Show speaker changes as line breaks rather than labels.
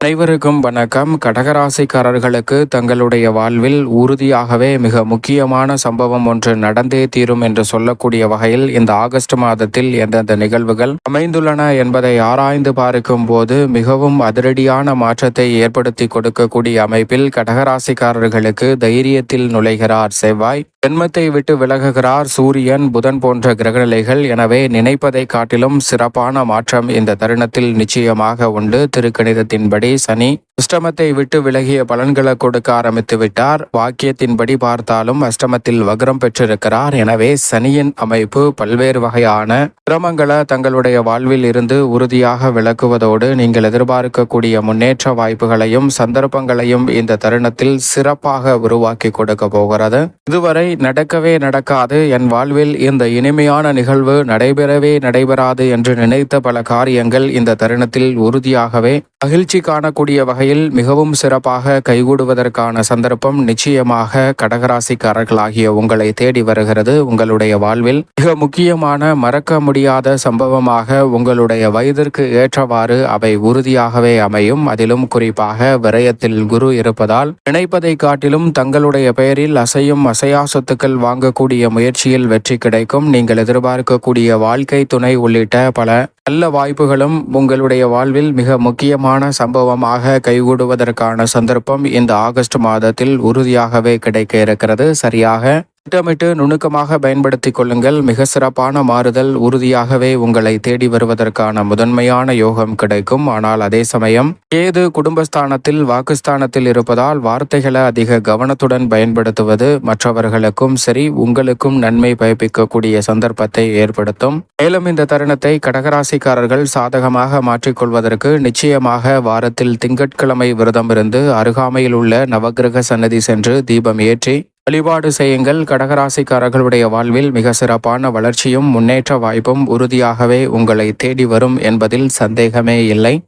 அனைவருக்கும் வணக்கம். கடகராசிக்காரர்களுக்கு தங்களுடைய வாழ்வில் உறுதியாகவே மிக முக்கியமான சம்பவம் ஒன்று நடந்தே தீரும் என்று சொல்லக்கூடிய வகையில் இந்த ஆகஸ்ட் மாதத்தில் எந்தெந்த நிகழ்வுகள் அமைந்துள்ளன என்பதை ஆராய்ந்து பார்க்கும் போது மிகவும் அதிரடியான மாற்றத்தை ஏற்படுத்தி கொடுக்கக்கூடிய அமைப்பில் கடகராசிக்காரர்களுக்கு தைரியத்தில் நுழைகிறார் செவ்வாய். ஜென்மத்தை விட்டு விலகுகிறார் சூரியன் புதன் போன்ற கிரகநிலைகள். எனவே நினைப்பதை காட்டிலும் சிறப்பான மாற்றம் இந்த தருணத்தில் நிச்சயமாக உண்டு. திருக்கணிதத்தின்படி சனி அஷ்டமத்தை விட்டு விலகிய பலன்களை கொடுக்க ஆரம்பித்து விட்டார். வாக்கியத்தின்படி பார்த்தாலும் அஷ்டமத்தில் வக்ரம் பெற்றிருக்கிறார். எனவே சனியின் அமைப்பு பல்வேறு வகையான சிரமங்களை தங்களுடைய வாழ்வில் இருந்து உறுதியாக விளக்குவதோடு நீங்கள் எதிர்பார்க்கக்கூடிய முன்னேற்ற வாய்ப்புகளையும் சந்தர்ப்பங்களையும் இந்த தருணத்தில் சிறப்பாக உருவாக்கி கொடுக்க போகிறது. இதுவரை நடக்கவே நடக்காது. என் வாழ்வில் இந்த இனிமையான நிகழ்வு நடைபெறவே நடைபெறாது என்று நினைத்த பல காரியங்கள் இந்த தருணத்தில் உறுதியாகவே மகிழ்ச்சி காணக்கூடிய வகையில் மிகவும் சிறப்பாக கைகூடுவதற்கான சந்தர்ப்பம் நிச்சயமாக கடகராசிக்காரர்களாகிய உங்களை தேடி வருகிறது. உங்களுடைய வாழ்வில் மிக முக்கியமான மறக்க முடியாத சம்பவமாக உங்களுடைய வயதிற்கு ஏற்றவாறு அவை உறுதியாகவே அமையும். அதிலும் குறிப்பாக விரயத்தில் குரு இருப்பதால் நினைப்பதை காட்டிலும் தங்களுடைய பெயரில் அசையும் அசையா சொத்துக்கள் வாங்கக்கூடிய முயற்சியில் வெற்றி கிடைக்கும். நீங்கள் எதிர்பார்க்கக்கூடிய வாழ்க்கை துணை உள்ளிட்ட பல நல்ல வாய்ப்புகளும் உங்களுடைய வாழ்வில் மிக முக்கியமான சம்பவமாக கைகூடுவதற்கான சந்தர்ப்பம் இந்த ஆகஸ்ட் மாதத்தில் உறுதியாகவே கிடைக்க இருக்கிறது. சரியாக திட்டமிட்டு நுணுக்கமாக பயன்படுத்திக் கொள்ளுங்கள். மிக சிறப்பான மாறுதல் உறுதியாகவே உங்களை தேடி வருவதற்கான முதன்மையான யோகம் கிடைக்கும். ஆனால் அதே சமயம் ஏது குடும்பஸ்தானத்தில் வாக்குஸ்தானத்தில் இருப்பதால் வார்த்தைகளை அதிக கவனத்துடன் பயன்படுத்துவது மற்றவர்களுக்கும் சரி உங்களுக்கும் நன்மை பயப்பிக்கக்கூடிய சந்தர்ப்பத்தை ஏற்படுத்தும். மேலும் இந்த தருணத்தை கடகராசிக்காரர்கள் சாதகமாக மாற்றிக்கொள்வதற்கு நிச்சயமாக வாரத்தில் திங்கட்கிழமை விரதம் இருந்து அருகாமையில் உள்ள நவகிரக சன்னதி சென்று தீபம் ஏற்றி வழிபாடு செய்யுங்கள். கடகராசிக்காரர்களுடைய வாழ்வில் மிக சிறப்பான வளர்ச்சியும் முன்னேற்ற வாய்ப்பும் உறுதியாகவே உங்களை தேடி வரும் என்பதில் சந்தேகமே இல்லை.